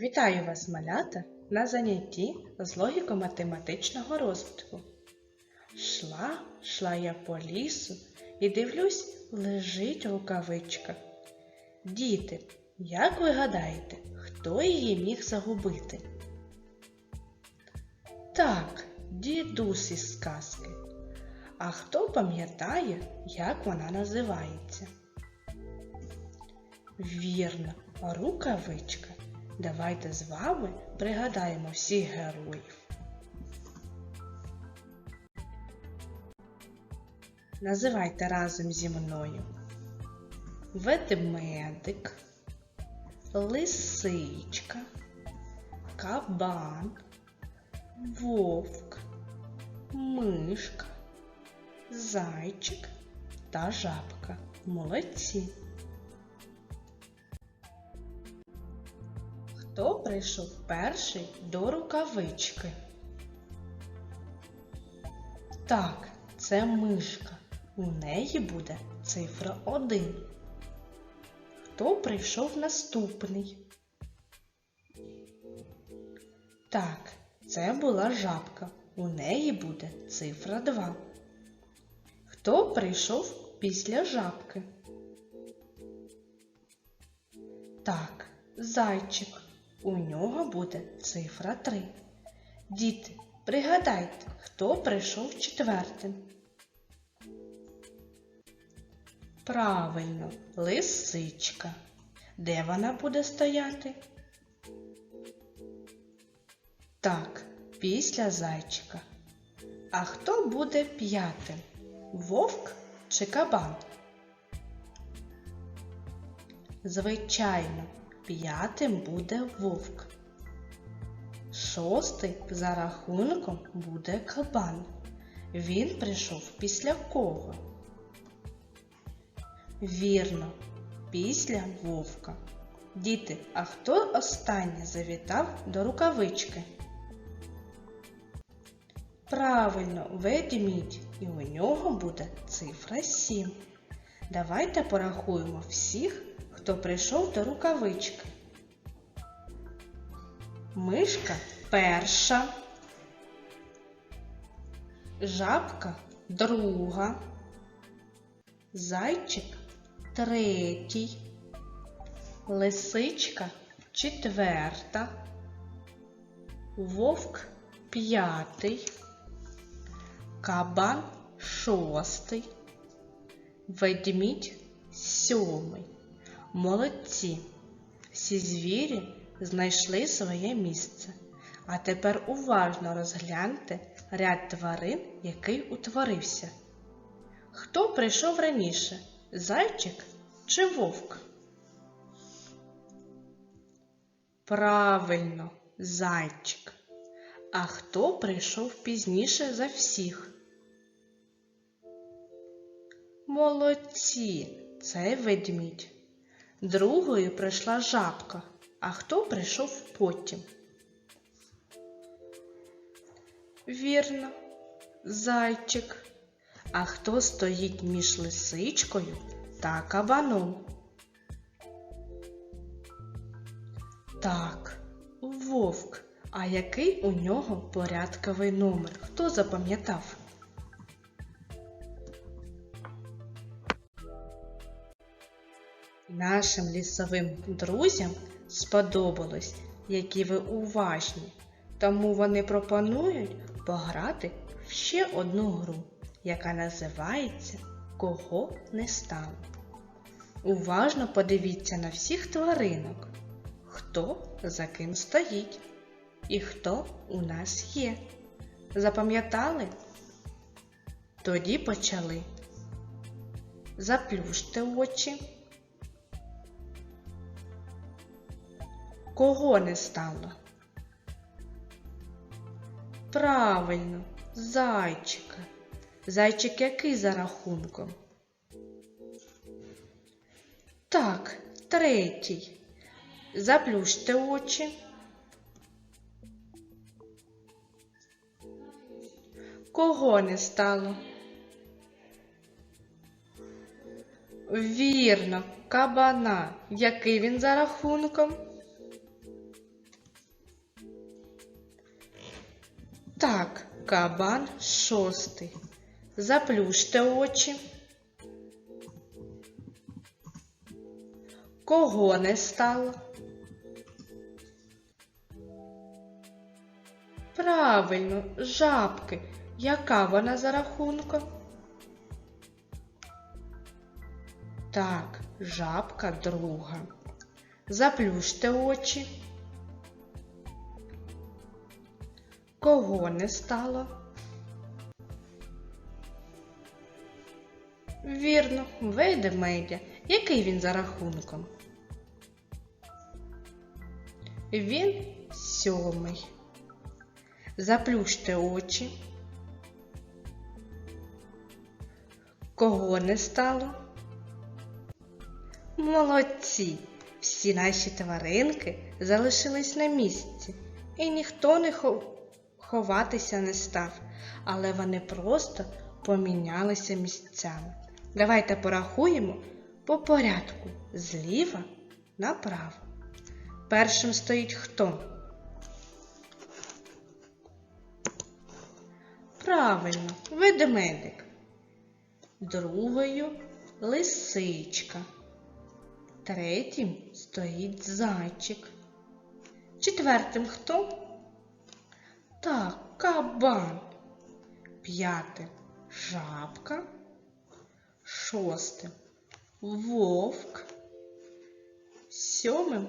Вітаю вас, малята, на занятті з логіко-математичного розвитку. Шла, шла я по лісу і дивлюсь, лежить рукавичка. Діти, як ви гадаєте, хто її міг загубити? Так, дідусь із сказки. А хто пам'ятає, як вона називається? Вірно, рукавичка. Давайте з вами пригадаємо всіх героїв. Називайте разом зі мною ведмедик, лисичка, кабан, вовк, мишка, зайчик та жабка. Молодці. Хто прийшов перший до рукавички? Так, це мишка. У неї буде цифра 1. Хто прийшов наступний? Так, це була жабка. У неї буде цифра 2. Хто прийшов після жабки? Так, зайчик. У нього буде цифра 3. Діти, пригадайте, хто прийшов четвертим. Правильно, лисичка. Де вона буде стояти? Так, після зайчика. А хто буде п'ятим? Вовк чи кабан? Звичайно, п'ятим буде вовк. Шостий за рахунком буде кабан. Він прийшов після кого? Вірно, після вовка. Діти, а хто останнє завітав до рукавички? Правильно, ведмідь, і у нього буде цифра 7. Давайте порахуємо всіх, хто прийшов до рукавички. Мишка перша, жабка друга, зайчик третій, лисичка четверта, вовк п'ятий, кабан шостий, ведмідь сьомий. Молодці! Всі звірі знайшли своє місце. А тепер уважно розгляньте ряд тварин, який утворився. Хто прийшов раніше? Зайчик чи вовк? Правильно, зайчик. А хто прийшов пізніше за всіх? Молодці, це ведмідь. Другою прийшла жабка. А хто прийшов потім? Вірно, зайчик. А хто стоїть між лисичкою та кабаном? Так, вовк. А який у нього порядковий номер? Хто запам'ятав? Нашим лісовим друзям сподобалось, які ви уважні, тому вони пропонують пограти в ще одну гру, яка називається Кого не стало. Уважно подивіться на всіх тваринок, хто за ким стоїть і хто у нас є. Запам'ятали? Тоді почали. Заплющте очі. Кого не стало? Правильно, зайчика. Зайчик який за рахунком? Так, третій. Заплющте очі. Кого не стало? Вірно, кабана. Який він за рахунком? Кабан шостий. Заплющте очі. Кого не стало? Правильно, жабки. Яка вона за рахунком? Так, жабка друга. Заплющте очі. Кого не стало? Вірно, ведмедя. Який він за рахунком? Він сьомий. Заплющте очі. Кого не стало? Молодці! Всі наші тваринки залишились на місці, і ніхто не хо- ховатися не став, але вони просто помінялися місцями. Давайте порахуємо по порядку зліва направо. Першим стоїть хто? Правильно, ведмедик. Другою лисичка. Третім стоїть зайчик. Четвертим хто? Так, кабан. П'ятим жабка. Шостим вовк. Сьомим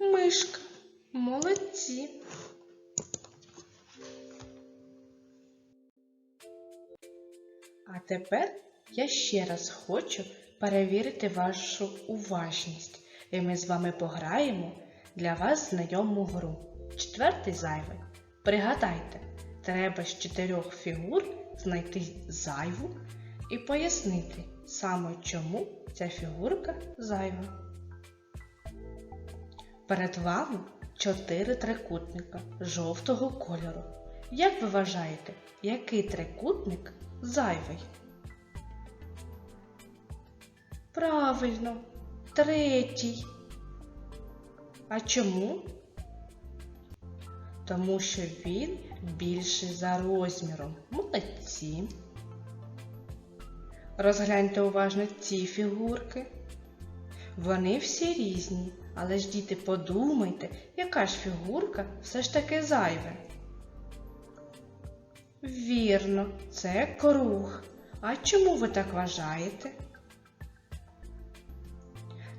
мишка. Молодці. А тепер я ще раз хочу перевірити вашу уважність, і ми з вами пограємо для вас знайому гру. Четвертий зайвий. Пригадайте, треба з чотирьох фігур знайти зайву і пояснити саме чому ця фігурка зайва. Перед вами чотири трикутника жовтого кольору. Як ви вважаєте, який трикутник зайвий? Правильно, третій. А чому? Тому що він більший за розміром. Молодці. Розгляньте уважно ці фігурки. Вони всі різні, але ж діти подумайте, яка ж фігурка все ж таки зайве. Вірно, це круг. А чому ви так вважаєте?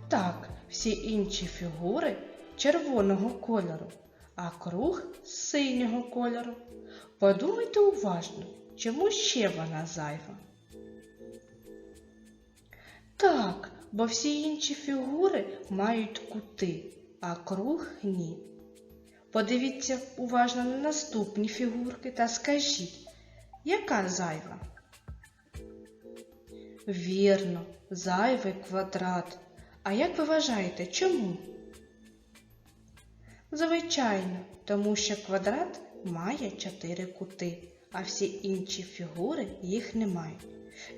Так, всі інші фігури червоного кольору, а круг синього кольору. Подумайте уважно, чому ще вона зайва? Так, бо всі інші фігури мають кути, а круг ні. Подивіться уважно на наступні фігурки та скажіть, яка зайва? Вірно, зайвий квадрат. А як ви вважаєте, чому? Звичайно, тому що квадрат має чотири кути, а всі інші фігури їх не мають.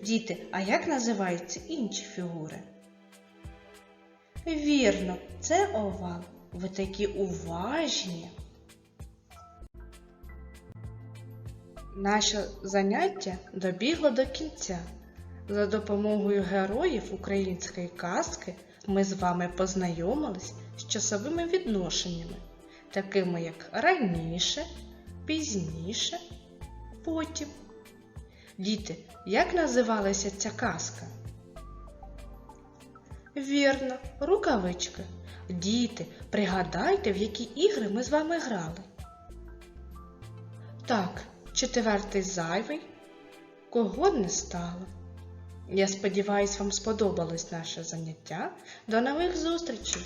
Діти, а як називаються інші фігури? Вірно, це овал. Ви такі уважні. Наше заняття добігло до кінця. За допомогою героїв української казки ми з вами познайомились з часовими відношеннями, такими як раніше, пізніше, потім. Діти, як називалася ця казка? Вірно, рукавичка. Діти, пригадайте, в які ігри ми з вами грали. Так, четвертий зайвий. Кого не стало? Я сподіваюсь, вам сподобалось наше заняття. До нових зустрічей!